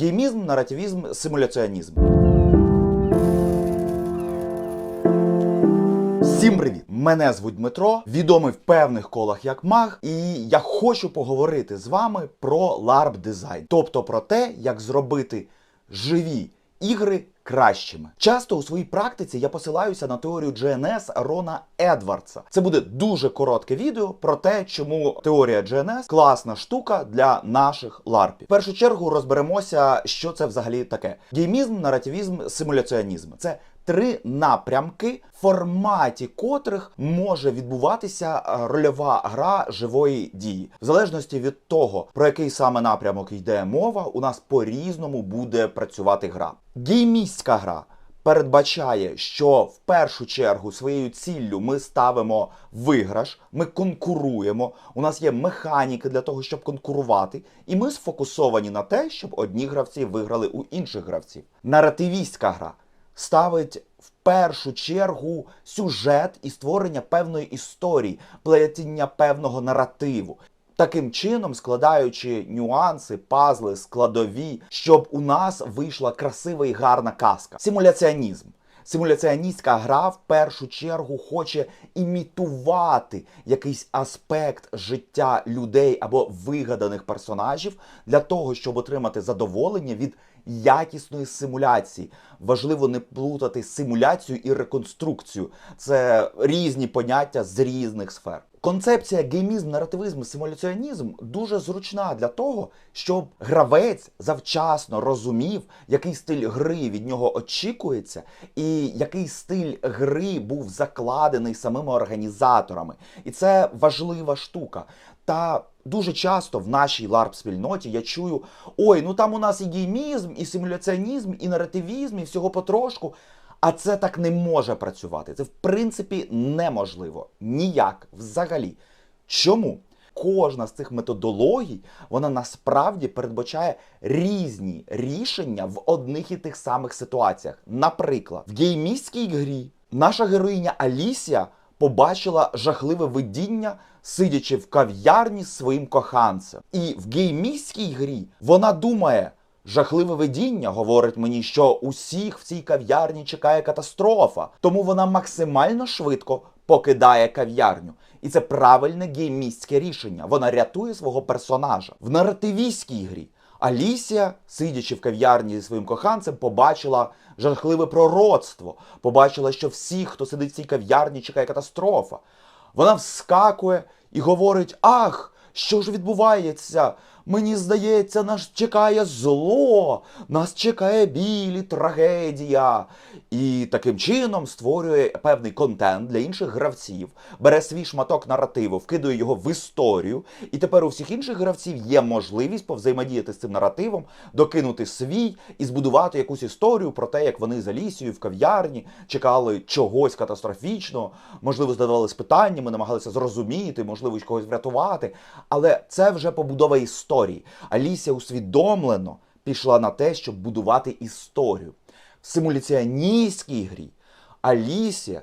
Геймізм, наративізм, симуляціонізм. Всім привіт! Мене звуть Дмитро, відомий в певних колах як маг, і я хочу поговорити з вами про LARP дизайн, тобто про те, як зробити живі ігри кращими. Часто у своїй практиці я посилаюся на теорію GNS Рона Едвардса. Це буде дуже коротке відео про те, чому теорія GNS класна штука для наших ларпів. В першу чергу розберемося, що це взагалі таке: геймізм, наративізм, симуляціонізм. Це три напрямки, в форматі котрих може відбуватися е, рольова гра живої дії. В залежності від того, про який саме напрямок йде мова, у нас по-різному буде працювати гра. Геймістська гра. Передбачає, що в першу чергу своєю ціллю ми ставимо виграш, ми конкуруємо. У нас є механіки для того, щоб конкурувати, і ми сфокусовані на те, щоб одні гравці виграли у інших гравців. Наративістська гра ставить в першу чергу сюжет і створення певної історії, плетіння певного наративу. Таким чином, складаючи нюанси, пазли, складові, щоб у нас вийшла красива і гарна казка. Симуляціонізм. Симуляціоністська гра в першу чергу хоче імітувати якийсь аспект життя людей або вигаданих персонажів для того, щоб отримати задоволення від якісної симуляції. Важливо не плутати симуляцію і реконструкцію. Це різні поняття з різних сфер. Концепція геймізм, наративізм, симуляціонізм дуже зручна для того, щоб гравець завчасно розумів, який стиль гри від нього очікується, і який стиль гри був закладений самими організаторами. І це важлива штука. Та дуже часто в нашій ларп спільноті я чую: ой, ну там у нас і геймізм, і симуляціонізм, і наративізм, і всього потрошку. А це так не може працювати. Це в принципі неможливо. Ніяк взагалі. Чому? Кожна з цих методологій вона насправді передбачає різні рішення в одних і тих самих ситуаціях. Наприклад, в геймістській грі наша героїня Алісія побачила жахливе видіння, сидячи в кав'ярні з своїм коханцем. І в геймістській грі вона думає. Жахливе видіння говорить мені, що усіх в цій кав'ярні чекає катастрофа, тому вона максимально швидко покидає кав'ярню. І це правильне геймістське рішення. Вона рятує свого персонажа. В наративістській грі Алісія, сидячи в кав'ярні зі своїм коханцем, побачила жахливе пророцтво. Побачила, що всіх, хто сидить в цій кав'ярні, чекає катастрофа. Вона вскакує і говорить: Ах, що ж відбувається? Мені здається, нас чекає зло, нас чекає біль і трагедія. І таким чином створює певний контент для інших гравців, бере свій шматок наративу, вкидує його в історію. І тепер у всіх інших гравців є можливість повзаємодіяти з цим наративом, докинути свій і збудувати якусь історію про те, як вони з Алісією в кав'ярні чекали чогось катастрофічного, можливо, задавались питаннями, намагалися зрозуміти, можливо, когось врятувати. Але це вже побудова історії. Алісія усвідомлено пішла на те, щоб будувати історію. В симуляціоністській грі Алісія,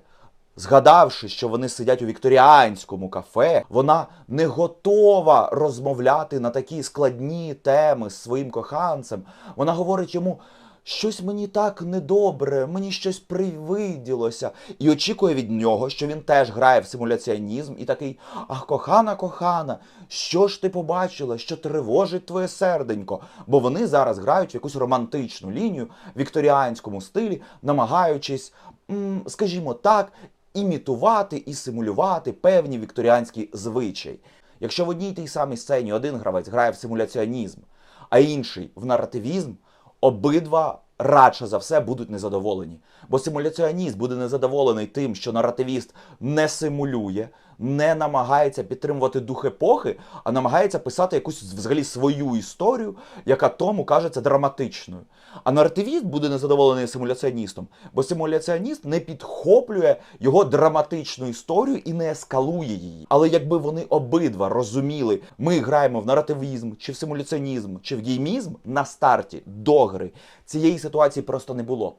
згадавши, що вони сидять у вікторіанському кафе, вона не готова розмовляти на такі складні теми з своїм коханцем. Вона говорить йому. Щось мені так недобре, мені щось привиділося. І очікує від нього, що він теж грає в симуляціонізм і такий: Ах, кохана, кохана, що ж ти побачила, що тривожить твоє серденько? Бо вони зараз грають в якусь романтичну лінію в вікторіанському стилі, намагаючись, скажімо так, імітувати і симулювати певні вікторіанські звичаї. Якщо в одній тій самій сцені один гравець грає в симуляціонізм, а інший в наративізм, обидва радше за все будуть незадоволені. Бо симуляціоніст буде незадоволений тим, що наративіст не симулює, не намагається підтримувати дух епохи, а намагається писати якусь взагалі свою історію, яка тому кажеться драматичною. А наративіст буде незадоволений симуляціоністом, бо симуляціоніст не підхоплює його драматичну історію і не ескалує її. Але якби вони обидва розуміли, ми граємо в наративізм, чи в симуляціонізм, чи в геймізм на старті до гри, цієї ситуації просто не було б.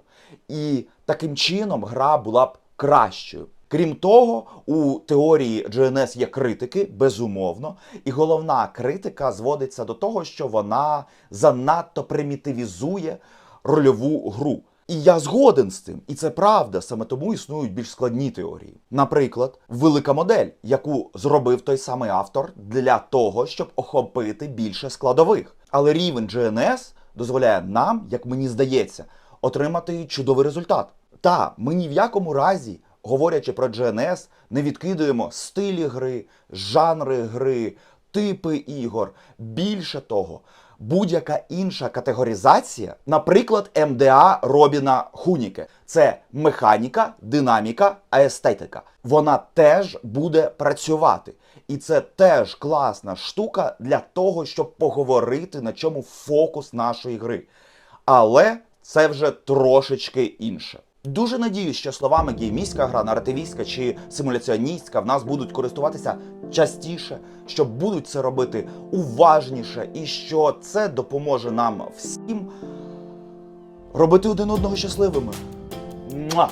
І таким чином гра була б кращою. Крім того, у теорії GNS є критики, безумовно, і головна критика зводиться до того, що вона занадто примітивізує рольову гру. І я згоден з цим, і це правда, саме тому існують більш складні теорії. Наприклад, велика модель, яку зробив той самий автор для того, щоб охопити більше складових. Але рівень GNS дозволяє нам, як мені здається, отримати чудовий результат. Та ми ні в якому разі, говорячи про GNS, не відкидуємо стилі гри, жанри гри, типи ігор. Більше того, будь-яка інша категоризація, наприклад, МДА Робіна Хуніке, це механіка, динаміка, аестетика. Вона теж буде працювати. І це теж класна штука для того, щоб поговорити, на чому фокус нашої гри. Але це вже трошечки інше. Дуже надіюсь, що словами геймістська гра, наративістська чи симуляціоністська в нас будуть користуватися частіше, що будуть це робити уважніше, і що це допоможе нам всім робити один одного щасливими. Муа!